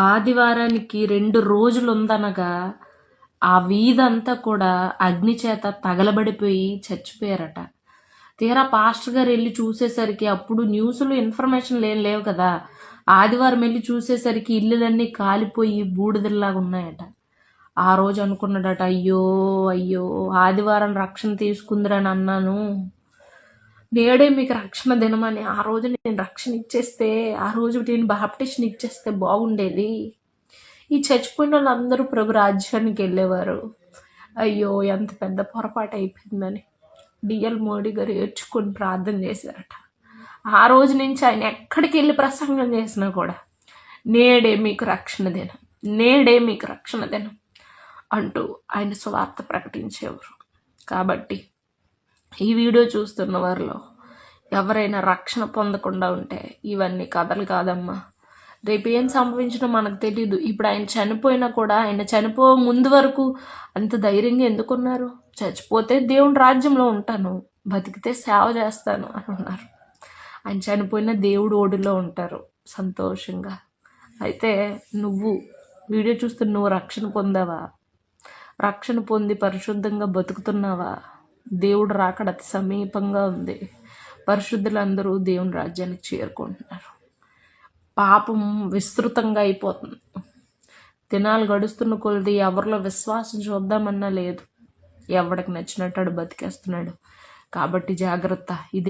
ఆదివారానికి రెండు రోజులు ఉందనగా ఆ వీధంతా కూడా అగ్ని చేత తగలబడిపోయి చచ్చిపోయారట. తీరా పాస్టర్ గారు వెళ్ళి చూసేసరికి అప్పుడు న్యూస్లో ఇన్ఫర్మేషన్ ఏం లేవు కదా. ఆదివారం వెళ్ళి చూసేసరికి ఇల్లులన్నీ కాలిపోయి బూడిదల్లాగా ఉన్నాయట. ఆ రోజు అనుకున్నాడట అయ్యో అయ్యో ఆదివారం రక్షణ తీసుకుందిరని అన్నాను. నేడే మీకు రక్షణ దినమని ఆ రోజు నేను రక్షణ ఇచ్చేస్తే ఆ రోజు నేను బాప్టిషన్ ఇచ్చేస్తే బాగుండేది. ఈ చచ్చిపోయిన వాళ్ళందరూ ప్రభు రాజ్యానికి వెళ్ళేవారు. అయ్యో ఎంత పెద్ద పొరపాటు అయిపోయిందని డిఎల్ మోడీ గారు ఏడ్చుకొని ప్రార్థన చేశారట. ఆ రోజు నుంచి ఆయన ఎక్కడికి వెళ్ళి ప్రసంగం చేసినా కూడా నేడే మీకు రక్షణ దినం నేడే మీకు రక్షణ దినం అంటూ ఆయన స్వార్థ ప్రకటించేవారు. కాబట్టి ఈ వీడియో చూస్తున్న వారిలో ఎవరైనా రక్షణ పొందకుండా ఉంటే ఇవన్నీ కథలు కాదమ్మా. రేపు ఏం సంభవించినా మనకు తెలియదు ఇప్పుడు ఆయన చనిపోయినా కూడా ఆయన చనిపో ముందు వరకు అంత ధైర్యంగా ఎందుకున్నారు చచ్చిపోతే దేవుని రాజ్యంలో ఉంటాను. బతికితే సేవ చేస్తాను అని ఉన్నారు. ఆయన చనిపోయిన దేవుడు ఓడిలో ఉంటారు సంతోషంగా. అయితే నువ్వు వీడియో చూస్తున్న నువ్వు రక్షణ పొందావా? రక్షణ పొంది పరిశుద్ధంగా బతుకుతున్నావా? దేవుడు రాకడ అతి సమీపంగా ఉంది. పరిశుద్ధులందరూ దేవుని రాజ్యానికి చేరుకుంటున్నారు. పాపం విస్తృతంగా అయిపోతుంది. దినాలు గడుస్తున్న కొలిది ఎవరిలో విశ్వాసం చూద్దామన్నా లేదు. ఎవడికి నచ్చినట్టు బతికేస్తున్నాడు. కాబట్టి జాగ్రత్త. ఇది